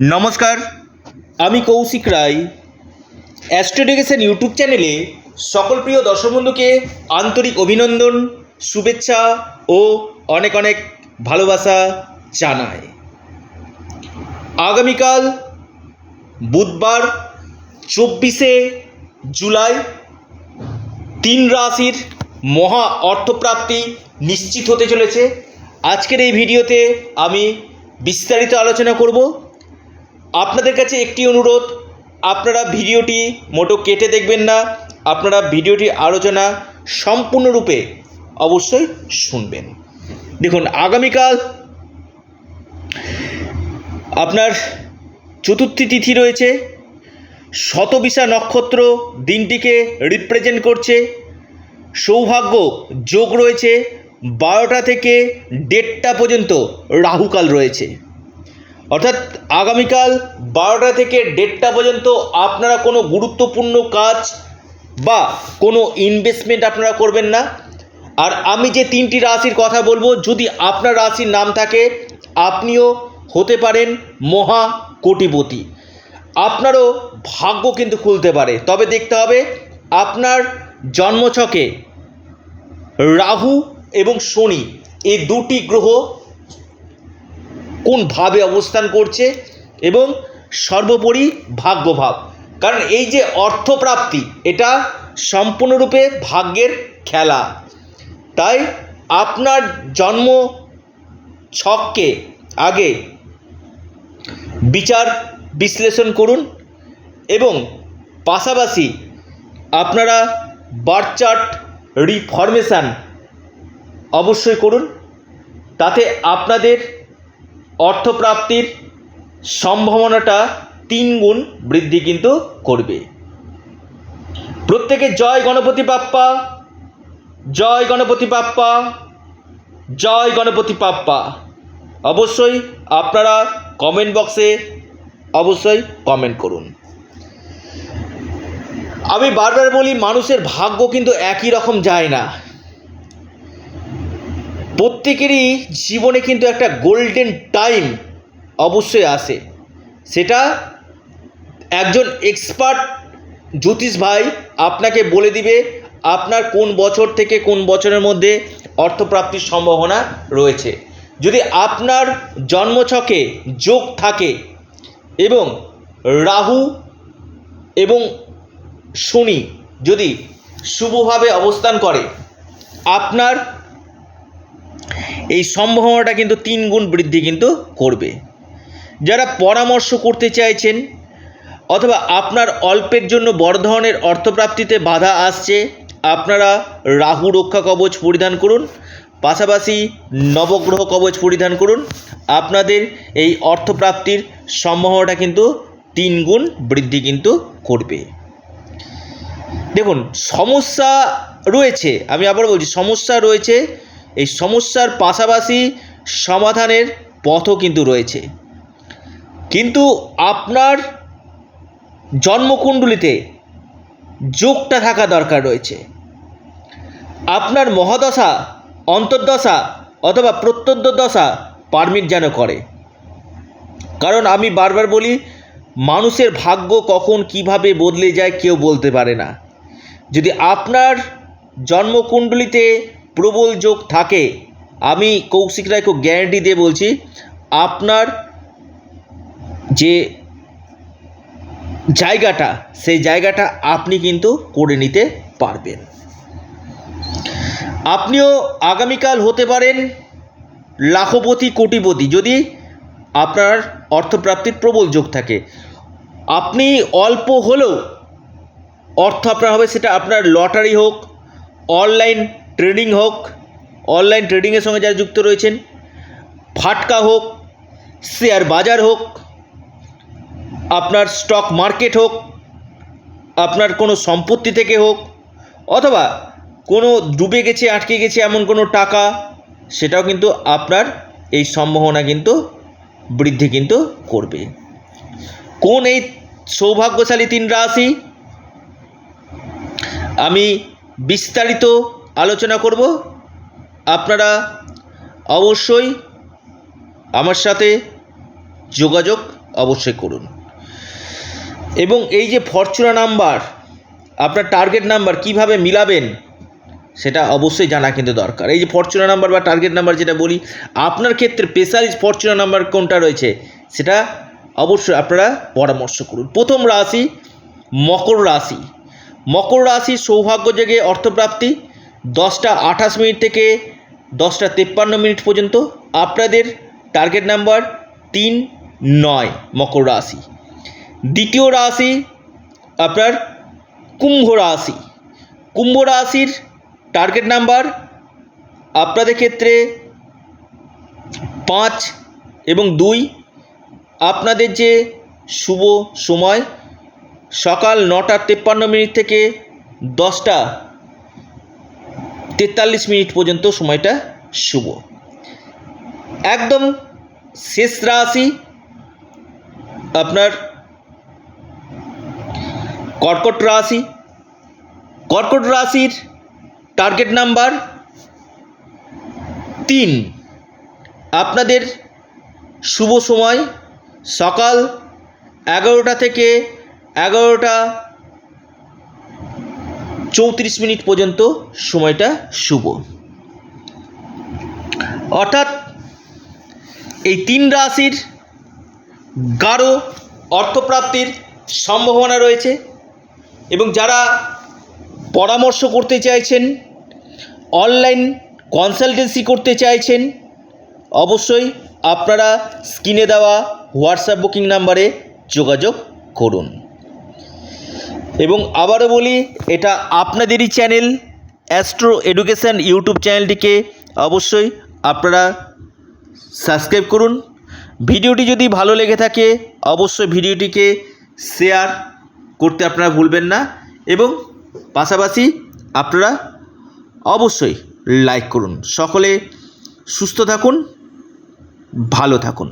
নমস্কার, আমি কৌশিক রায়। অ্যাস্ট্রোডিকেশন ইউটিউব চ্যানেলে সকল প্রিয় দর্শক বন্ধুকে আন্তরিক অভিনন্দন, শুভেচ্ছা ও অনেক অনেক ভালোবাসা জানায় আগামীকাল বুধবার, চব্বিশে জুলাই, তিন রাশির মহা অর্থপ্রাপ্তি নিশ্চিত হতে চলেছে। আজকের এই ভিডিওতে আমি বিস্তারিত আলোচনা করব। আপনাদের কাছে একটি অনুরোধ, আপনারা ভিডিওটি মোটো কেটে দেখবেন না, আপনারা ভিডিওটি আলোচনা সম্পূর্ণরূপে অবশ্যই শুনবেন। দেখুন, আগামীকাল আপনার চতুর্থী তিথি রয়েছে, শতবিশা নক্ষত্র দিনটিকে রিপ্রেজেন্ট করছে, সৌভাগ্য যোগ রয়েছে, বারোটা থেকে দেড়টা পর্যন্ত রাহুকাল রয়েছে। অর্থাৎ আগামীকাল বারোটা থেকে দেড়টা পর্যন্ত আপনারা কোনো গুরুত্বপূর্ণ কাজ বা কোনো ইনভেস্টমেন্ট আপনারা করবেন না। আর আমি যে তিনটি রাশির কথা বলব, যদি আপনার রাশির নাম থাকে, আপনিও হতে পারেন মহা কোটিপতি। আপনারও ভাগ্য কিন্তু খুলতে পারে। তবে দেখতে হবে, আপনার জন্মছকে রাহু এবং শনি, এই দুটি গ্রহ কোন ভাবে অবস্থান করছে এবং সর্বোপরি ভাগ্যভাব। কারণ এই যে অর্থপ্রাপ্তি, এটা সম্পূর্ণরূপে ভাগ্যের খেলা। তাই আপনার জন্ম ছককে আগে বিচার বিশ্লেষণ করুন এবং পাশাপাশি আপনারা বার্থ চার্ট রিফরমেশান অবশ্যই করুন। তাতে আপনাদের অর্থপ্রাপ্তির সম্ভাবনাটা তিন গুণ বৃদ্ধি কিন্তু করবে। প্রত্যেকে জয় গণপতি বাপ্পা, জয় গণপতি বাপ্পা, জয় গণপতি বাপ্পা। অবশ্যই আপনারা কমেন্ট বক্সে অবশ্যই কমেন্ট করুন। আমি বারবার বলি, মানুষের ভাগ্য কিন্তু একই রকম যায় না। প্রত্যেকেরই জীবনে কিন্তু একটা গোল্ডেন টাইম অবশ্যই আসে। সেটা একজন এক্সপার্ট জ্যোতিষ ভাই আপনাকে বলে দিবে, আপনার কোন বছর থেকে কোন বছরের মধ্যে অর্থপ্রাপ্তির সম্ভাবনা রয়েছে। যদি আপনার জন্মছকে যোগ থাকে এবং রাহু এবং শনি যদি শুভভাবে অবস্থান করে, আপনার এই সম্ভাবনাটা কিন্তু তিন গুণ বৃদ্ধি কিন্তু করবে। যারা পরামর্শ করতে চাইছেন, অথবা আপনার অল্পের জন্য বড় ধরনের অর্থপ্রাপ্তিতে বাধা আসছে, আপনারা রাহু রক্ষা কবচ পরিধান করুন, পাশাপাশি নবগ্রহ কবচ পরিধান করুন। আপনাদের এই অর্থপ্রাপ্তির সম্ভাবনাটা কিন্তু তিন গুণ বৃদ্ধি কিন্তু করবে। দেখুন, সমস্যা রয়েছে, আমি আবার বলছি, সমস্যা রয়েছে এই সমস্যার পাশাপাশি সমাধানের পথও কিন্তু রয়েছে। কিন্তু আপনার জন্মকুণ্ডলিতে যোগটা থাকা দরকার রয়েছে। আপনার মহাদশা, অন্তর্দশা অথবা প্রত্যন্তদশা পারমিট যেন করে। কারণ আমি বারবার বলি, মানুষের ভাগ্য কখন কীভাবে বদলে যায় কেউ বলতে পারে না। যদি আপনার জন্মকুণ্ডলিতে প্রবল যোগ থাকে। আমি কৌশিক রায় খুব গ্যারান্টি দিয়ে বলছি, আপনার যে জায়গাটা, সেই জায়গাটা আপনি কিন্তু করে নিতে পারবেন। আপনিও আগামীকাল হতে পারেন লাখপতি, কোটিপতি, যদি আপনার অর্থপ্রাপ্তির প্রবল যোগ থাকে। আপনি অল্প হলেও অর্থ আপনার হবে, সেটা আপনার লটারি হোক, অনলাইন ট্রেডিং হোক, অনলাইন ট্রেডিংয়ের সঙ্গে যারা যুক্ত রয়েছেন, ফাটকা হোক, শেয়ার বাজার হোক, আপনার স্টক মার্কেট হোক, আপনার কোনো সম্পত্তি থেকে হোক, অথবা কোনো ডুবে গেছে, আটকে গেছে এমন কোনো টাকা, সেটাও কিন্তু আপনার এই সম্ভাবনা কিন্তু বৃদ্ধি কিন্তু করবে। কোন এই সৌভাগ্যশালী তিন রাশি? আমি বিস্তারিত আলোচনা করব। আপনারা অবশ্যই আমার সাথে যোগাযোগ অবশ্যই করুন। এবং এই যে ফরচুনা নাম্বার, আপনার টার্গেট নাম্বার কীভাবে মিলাবেন, সেটা অবশ্যই জানা কিন্তু দরকার। এই যে ফরচুনা নাম্বার বা টার্গেট নাম্বার যেটা বলি, আপনার ক্ষেত্রে স্পেশাল ফরচুনা নাম্বার কোনটা রয়েছে, সেটা অবশ্যই আপনারা পরামর্শ করুন। প্রথম রাশি মকর রাশি। মকর রাশি সৌভাগ্য জেগে অর্থপ্রাপ্তি দশটা আঠাশ মিনিট থেকে দশটা তেপ্পান্ন মিনিট পর্যন্ত আপনাদের টার্গেট নাম্বার তিন, নয় মকর রাশি। দ্বিতীয় রাশি আপনার কুম্ভ রাশি। কুম্ভ রাশির টার্গেট নাম্বার আপনাদের ক্ষেত্রে পাঁচ এবং দুই। আপনাদের যে শুভ সময় সকাল নটা তেপ্পান্ন মিনিট থেকে দশটা তেতাল্লিশ মিনিট পর্যন্ত সময়টা শুভ। একদম শেষ রাশি আপনার কর্কট রাশি। কর্কট রাশির টার্গেট নাম্বার তিন। আপনাদের শুভ সময় সকাল এগারোটা থেকে এগারোটা চৌত্রিশ মিনিট পর্যন্ত সময়টা শুভ। অর্থাৎ এই তিন রাশির গাঢ় অর্থপ্রাপ্তির সম্ভাবনা রয়েছে এবং যারা পরামর্শ করতে চাইছেন, অনলাইন কনসালটেন্সি করতে চাইছেন, অবশ্যই আপনারা স্ক্রিনে দেওয়া হোয়াটসঅ্যাপ বুকিং নাম্বারে যোগাযোগ করুন। এবং আবারও বলি, এটা আপনাদেরই চ্যানেল অ্যাস্ট্রো এডুকেশান ইউটিউব চ্যানেলটিকে অবশ্যই আপনারা সাবস্ক্রাইব করুন। ভিডিওটি যদি ভালো লেগে থাকে, অবশ্যই ভিডিওটিকে শেয়ার করতে আপনারা ভুলবেন না এবং পাশাপাশি আপনারা অবশ্যই লাইক করুন। সকলে সুস্থ থাকুন, ভালো থাকুন।